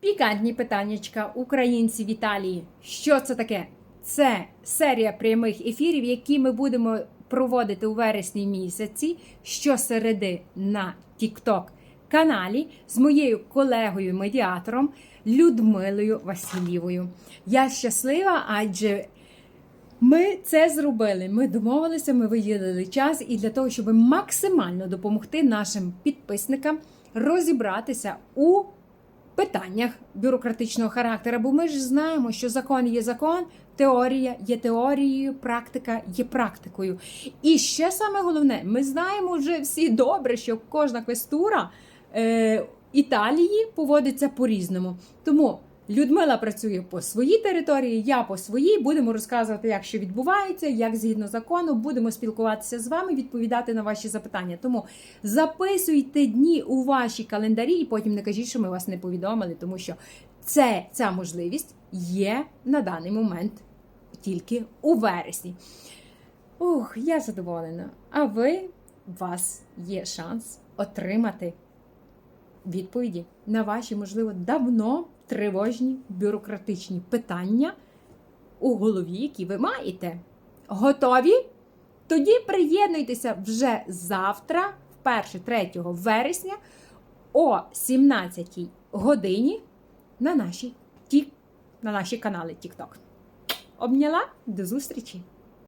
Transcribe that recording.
Пікантні питаннячка українці в Італії. Що це таке? Це серія прямих ефірів, які ми будемо проводити у вересні місяці щосереди на TikTok каналі з моєю колегою медіатором Людмилою Васильєвою. Я щаслива, адже ми це зробили. Ми домовилися, ми виділили час і для того, щоб максимально допомогти нашим підписникам розібратися у питаннях бюрократичного характеру. Бо ми ж знаємо, що закон є закон, теорія є теорією, практика є практикою. І ще саме головне, ми знаємо вже всі добре, що кожна квестура е, Італії поводиться по-різному. Тому Людмила працює по своїй території, я по своїй. Будемо розказувати, як що відбувається, як згідно закону, будемо спілкуватися з вами, відповідати на ваші запитання. Тому записуйте дні у ваші календарі, і потім не кажіть, що ми вас не повідомили, тому що це ця можливість є на даний момент тільки у вересні. Ух, я задоволена. А ви у вас є шанс отримати відповіді на ваші, можливо, давно тривожні бюрократичні питання у голові, які ви маєте. Готові? Тоді приєднуйтеся вже завтра, в 1-3 вересня, о 17 годині на наші, на наші канали TikTok. Обняла? До зустрічі!